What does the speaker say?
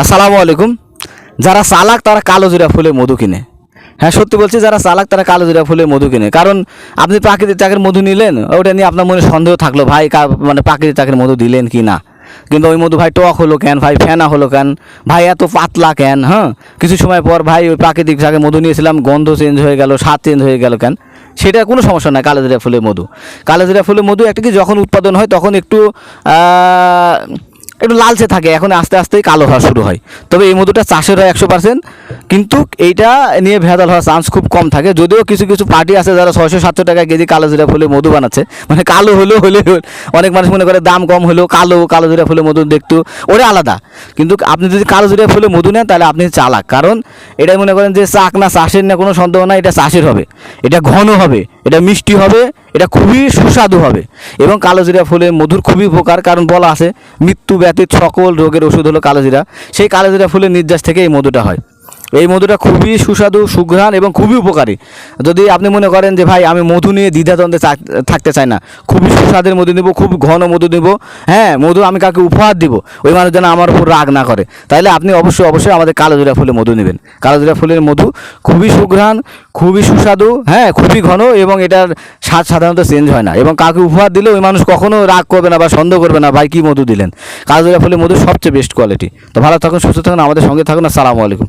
আসসালামু আলাইকুম। যারা চালাক, তারা কালো জিরা ফুলে মধু কিনে। হ্যাঁ সত্যি বলছি, যারা চালাক, তারা কালো জিরা ফুলে মধু কিনে। কারণ আপনি প্রাকৃতিক চাকের মধু নিলেন, ওটা নিয়ে আপনার মনে সন্দেহ থাকল, ভাই মানে প্রাকৃতিক চাকের মধু দিলেন কি না? কিন্তু ওই মধু, ভাই, টক হলো কেন? ভাই, ফেনা হলো কেন? ভাই, এত পাতলা কেন? হ্যাঁ কিছু সময় পর, ভাই, ওই প্রাকৃতিক চাকের মধু নিয়েছিলাম, গন্ধ চেঞ্জ হয়ে গেল, স্বাদ চেঞ্জ হয়ে গেল কেন? সেটা কোনো সমস্যা নাই কালোজিরা ফুলের মধু। কালো কালোজিরা ফুলের মধু একটা কি, যখন উৎপাদন হয়, তখন একটু একটু লালচে থাকে, এখন আস্তে আস্তেই কালো হওয়া শুরু হয়। তবে এই মধুটা চাষের হয় একশো পার্সেন্ট। কিন্তু এইটা নিয়ে ভেজাল হওয়ার চান্স খুব কম থাকে। যদিও কিছু কিছু পার্টি আছে যারা ছয়শো, সাতশো টাকা কেজি কালো জিরা ফুলে মধু বানাচ্ছে। মানে কালো হলেও হলে অনেক মানুষ মনে করে দাম কম হলেও কালো কালো জিরা ফুলে মধু দেখতো। ওটা আলাদা। কিন্তু আপনি যদি কালো জিরা ফুলে মধু নেন, তাহলে আপনি চালাক। কারণ এটা মনে করেন যে চাক না, চাষের না কোনো সন্দেহ না এটা চাষের হবে। এটা ঘন হবে, এটা মিষ্টি হবে, এটা খুবই সুস্বাদু হবে। এবং কালোজিরা ফুলে মধুর খুবই উপকার, কারণ বলা আছে, মৃত্যু ব্যতীত সকল রোগের ওষুধ হলো কালোজিরা সেই কালোজিরা ফুলের নির্যাস থেকে এই মধুটা হয়। এই মধুটা খুবই সুস্বাদু, সুঘ্রাণ এবং খুবই উপকারী। যদি আপনি মনে করেন যে, ভাই, আমি মধু নিয়ে দ্বিধাদ্বন্দ্বে থাকতে চাই না। খুবই সুস্বাদের মধু নেব, খুব ঘন মধু নেব। হ্যাঁ মধু আমি কাউকে উপহার দিব। ওই মানুষ যেন আমার উপর রাগ না করে। তাইলে আপনি অবশ্যই অবশ্যই আমাদের কালোজিরা ফুলের মধু নেবেন। কালোজিরা ফুলের মধু খুবই সুঘ্রাণ, খুবই সুস্বাদু হ্যাঁ খুবই ঘন এবং এটার স্বাদ সাধারণত চেঞ্জ হয় না। এবং কাউকে উপহার দিলে ওই মানুষ কখনো রাগ করবে না বা সন্দেহ করবে না, ভাই, কী মধু দিলেন? কালোজিরা ফুলের মধু সবচেয়ে বেস্ট কোয়ালিটি তো ভালো থাকুন, সুস্থ থাকুন, আমাদের সঙ্গে থাকুন। আসসালামু আলাইকুম।